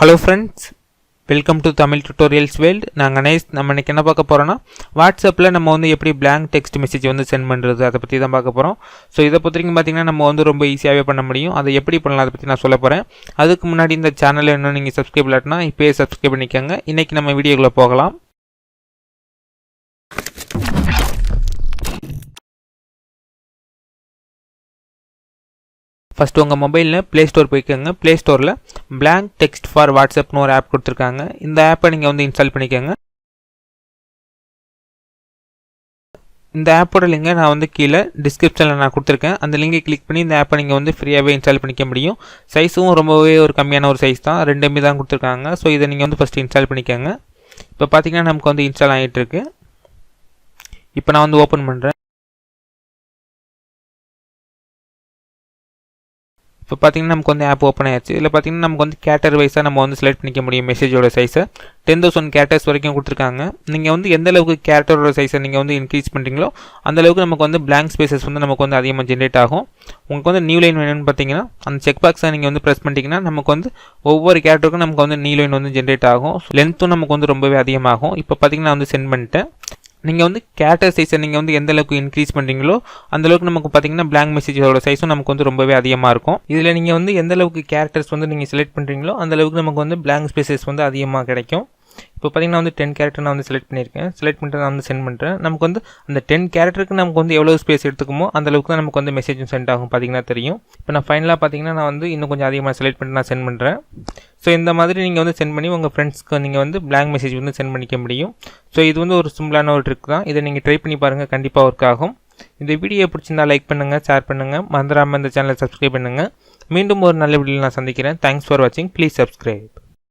Hello friends welcome to Tamil tutorials world நாங்கள் nice நம்ம இன்னைக்கு என்ன பார்க்க போகிறோன்னா வாட்ஸ்அப்பில் நம்ம வந்து எப்படி பிளாங்க் டெக்ஸ்ட் மெசேஜ் வந்து சென்ட் பண்ணுறது அதை பற்றி தான் பார்க்க போகிறோம் ஸோ இதை பொறுத்தவரைக்கும் பார்த்திங்கன்னா பார்த்தீங்கன்னா நம்ம வந்து ரொம்ப ஈஸியாகவே பண்ண முடியும். அதை எப்படி பண்ணலாம் அதை பற்றி நான் சொல்ல போகிறேன் அதுக்கு முன்னாடி இந்த சேனலில் இன்னும் நீங்கள் சப்ஸ்கிரைப் இல்லாட்டினா இப்போயே சப்ஸ்கிரைப் பண்ணிக்கோங்க. இன்றைக்கி நம்ம வீடியோக்குள்ளே போகலாம். ஃபஸ்ட்டு உங்கள் மொபைலில் ப்ளே ஸ்டோர் போய்க்கோங்க. ப்ளே ஸ்டோரில் பிளாங்க் டெக்ஸ்ட் ஃபார் வாட்ஸ்அப்னு ஒரு ஆப் கொடுத்துருக்காங்க. இந்த ஆப்பை நீங்கள் வந்து இன்ஸ்டால் பண்ணிக்கோங்க. இந்த ஆப்போட லிங்கை நான் வந்து கீழே டிஸ்கிரிப்ஷனில் நான் கொடுத்துருக்கேன். அந்த லிங்கை கிளிக் பண்ணி இந்த ஆப்பை நீங்கள் வந்து ஃப்ரீயாகவே இன்ஸ்டால் பண்ணிக்க முடியும். சைஸும் ரொம்பவே ஒரு கம்மியான ஒரு சைஸ் தான். ரெண்டு எம்பி தான் கொடுத்துருக்காங்க. ஸோ இதை நீங்கள் வந்து ஃபஸ்ட்டு இன்ஸ்டால் பண்ணிக்கோங்க. இப்போ பார்த்தீங்கன்னா நமக்கு வந்து இன்ஸ்டால் ஆகிட்டு இருக்கு இப்போ நான் வந்து ஓப்பன் பண்ணுறேன் இப்போ பார்த்தீங்கன்னா நமக்கு வந்து ஆப் ஓப்பன் ஆயிடுச்சு இதில் பார்த்தீங்கன்னா நமக்கு வந்து கேட்டர் வைஸாக நம்ம வந்து செலக்ட் பண்ணிக்க முடியும் மெசேஜோட சைஸை டென் தௌசண்ட் கேட்டர்ஸ் வரைக்கும் கொடுத்துருக்காங்க. நீங்கள் வந்து எந்த அளவுக்கு கேரக்டரோட சைஸை நீங்கள் வந்து இன்க்ரீஸ் பண்ணுறீங்களோ அந்த அளவுக்கு நமக்கு வந்து பிளாங்க் ஸ்பேசஸ் வந்து நமக்கு வந்து அதிகமாக ஜென்ரேட் ஆகும். உங்களுக்கு வந்து நியூ லைன் வேணும்னு பார்த்தீங்கன்னா அந்த செக் பாக்ஸை நீங்கள் வந்து ப்ரெஸ் பண்ணிட்டீங்கன்னா நமக்கு வந்து ஒவ்வொரு கேரக்டருக்கும் நமக்கு வந்து நியூ லைன் வந்து ஜென்ரேட் ஆகும். லென்த்தும் நமக்கு வந்து ரொம்பவே அதிகமாகும். இப்போ பார்த்தீங்கன்னா வந்து சென்ட் பண்ணிட்டேன். நீங்கள் வந்து கேரக்டர் சைஸை நீங்கள் வந்து எந்த அளவுக்கு இன்க்ரீஸ் பண்ணுறீங்களோ அந்த அளவுக்கு நமக்கு பார்த்தீங்கன்னா blank மெசேஜோட சைஸும் நமக்கு வந்து ரொம்பவே அதிகமாக இருக்கும். இதில் நீங்கள் வந்து எந்த அளவுக்கு கேரக்டர்ஸ் வந்து நீங்கள் செலக்ட் பண்ணுறீங்களோ அந்த அளவுக்கு நமக்கு வந்து பிளாங்க் ஸ்பேசஸ் வந்து அதிகமாக கிடைக்கும். இப்போ பார்த்தீங்கன்னா வந்து டென் கேரக்டர் நான் வந்து செலக்ட் பண்ணியிருக்கேன். செலக்ட் பண்ணிட்டு நான் வந்து சென்ட் பண்ணுறேன் நமக்கு வந்து அந்த டென் கேரக்டருக்கு நமக்கு வந்து எவ்வளோ ஸ்பேஸ் எடுத்துக்குமோ அந்த அளவுக்கு தான் நமக்கு வந்து மெசேஜும் சென்ட் ஆகும் பார்த்தீங்கன்னா தெரியும். இப்போ நான் ஃபைனலாக பார்த்தீங்கன்னா நான் வந்து இன்னும் கொஞ்சம் அதிகமாக செலக்ட் பண்ணிட்டு நான் சென்ட் பண்ணுறேன் ஸோ இந்த மாதிரி நீங்கள் வந்து சென்ட் பண்ணி உங்கள் ஃப்ரெண்ட்ஸ்க்கு நீங்கள் வந்து பிளாங்க் மெசேஜ் வந்து சென்ட் பண்ணிக்க முடியும். ஸோ இது வந்து ஒரு சிம்பிளான ஒரு ட்ரிக் தான். இதை நீங்கள் ட்ரை பண்ணி பாருங்கள் கண்டிப்பாக ஒர்க் ஆகும். இந்த வீடியோ பிடிச்சிருந்தா லைக் பண்ணுங்கள் ஷேர் பண்ணுங்கள் மறந்துடாமல் இந்த சேனலை சப்ஸ்கிரைப் பண்ணுங்கள் மீண்டும் ஒரு நல்ல வீடியோவில் நான் சந்திக்கிறேன். தேங்க்ஸ் ஃபார் வாட்சிங் ப்ளீஸ் சப்ஸ்கிரைப்